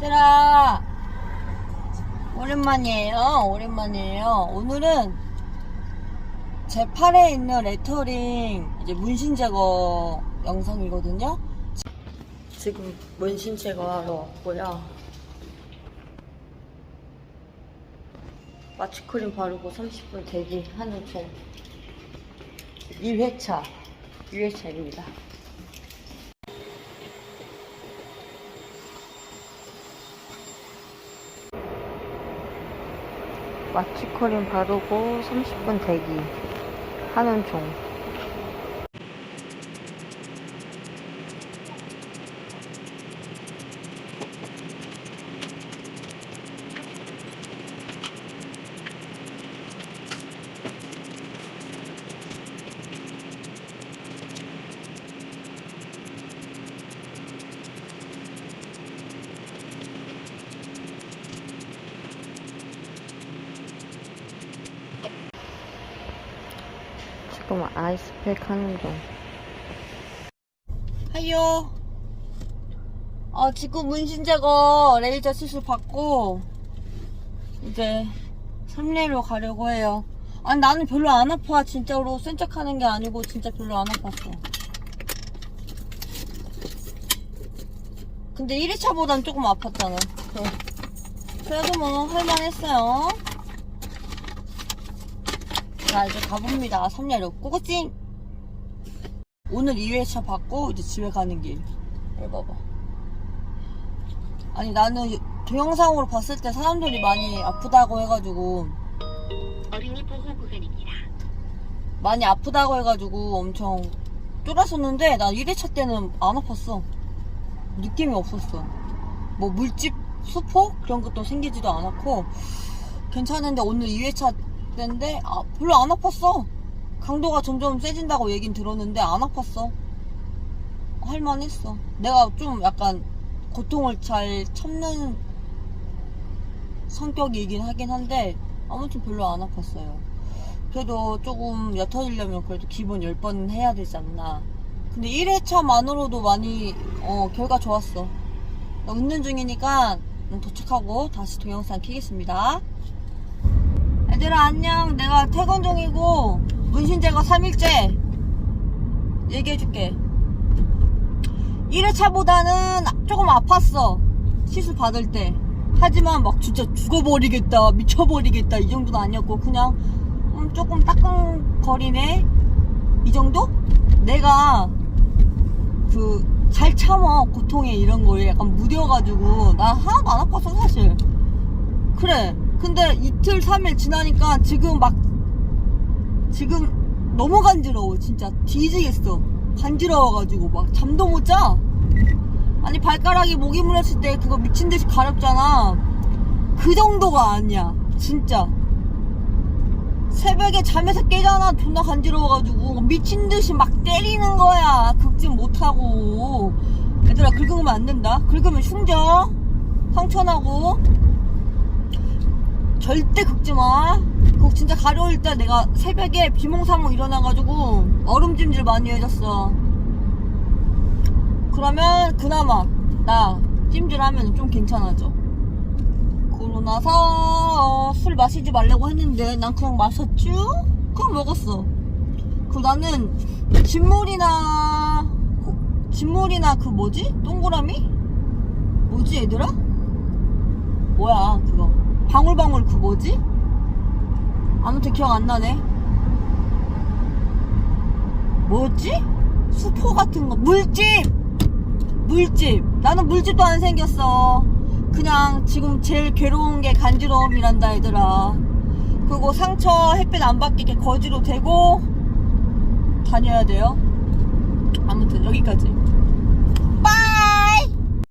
얘들아. 오랜만이에요. 오랜만이에요. 오늘은 제 팔에 있는 레터링 이제 문신 제거 영상이거든요. 지금 문신 제거하러 왔고요. 마취크림 바르고 30분 대기하는 중. 2회차 2회차입니다 마취크림 바르고 30분 대기 하는 중. 지금 아이스팩 하는 중. 하요. 아, 지금 문신 제거 레이저 수술 받고, 이제, 삼례로 가려고 해요. 아니, 나는 별로 안 아파. 진짜로 센 척 하는 게 아니고, 진짜 별로 안 아팠어. 근데 1회차보단 조금 아팠잖아. 그래. 그래도 뭐, 할만했어요. 자 이제 가봅니다. 3례로. 꼬꼬찡! 오늘 2회차 받고 이제 집에 가는 길. 여기 봐봐. 아니 나는 동영상으로 봤을 때 사람들이 많이 아프다고 해가지고. 어린이 보호 구간입니다. 많이 아프다고 해가지고 엄청 쫄았었는데 나 1회차 때는 안 아팠어. 느낌이 없었어. 뭐 물집 수포? 그런 것도 생기지도 않았고 괜찮은데 오늘 2회차 때인데 아, 별로 안 아팠어. 강도가 점점 세진다고 얘긴 들었는데 안 아팠어. 할만했어. 내가 좀 약간 고통을 잘 참는 성격이긴 하긴 한데 아무튼 별로 안 아팠어요. 그래도 조금 옅어지려면 그래도 기본 10번 해야 되지 않나. 근데 1회차만으로도 많이 어, 결과 좋았어. 나 운전 중이니까 도착하고 다시 동영상 키겠습니다 얘들아 안녕. 내가 퇴근 중이고 문신 제거 3일째 얘기해줄게. 1회차보다는 조금 아팠어 시술 받을 때. 하지만 막 진짜 죽어버리겠다 미쳐버리겠다 이 정도는 아니었고 그냥 음, 조금 따끔거리네. 이 정도? 내가 그 잘 참어 고통에 이런 거에 약간 무뎌가지고. 나 하나도 안 아팠어 사실. 그래 근데 이틀 3일 지나니까 지금 막 지금 너무 간지러워 진짜. 뒤지겠어. 간지러워가지고 막 잠도 못 자. 아니 발가락이 모기 물렸을 때 그거 미친듯이 가렵잖아. 그 정도가 아니야 진짜. 새벽에 잠에서 깨잖아 존나 간지러워가지고. 미친듯이 막 때리는 거야 극진 못하고. 얘들아 긁으면 안 된다. 긁으면 흉져 상처나고 절대 긁지 마. 그거 진짜 가려울 때 내가 새벽에 비몽사몽 일어나가지고 얼음찜질 많이 해줬어. 그러면 그나마 나 찜질하면 좀 괜찮아져. 그러고 나서 술 마시지 말라고 했는데 난 그냥 마셨쥬? 그럼 먹었어. 그리고 나는 진물이나 그- 진물이나 그 뭐지? 동그라미? 뭐지 얘들아? 뭐야 그거 방울방울 그 뭐지? 아무튼 기억 안 나네. 뭐였지? 수포 같은 거. 물집! 물집. 나는 물집도 안 생겼어. 그냥 지금 제일 괴로운 게 간지러움이란다, 얘들아. 그리고 상처 햇빛 안 받게 거지로 대고 다녀야 돼요. 아무튼 여기까지.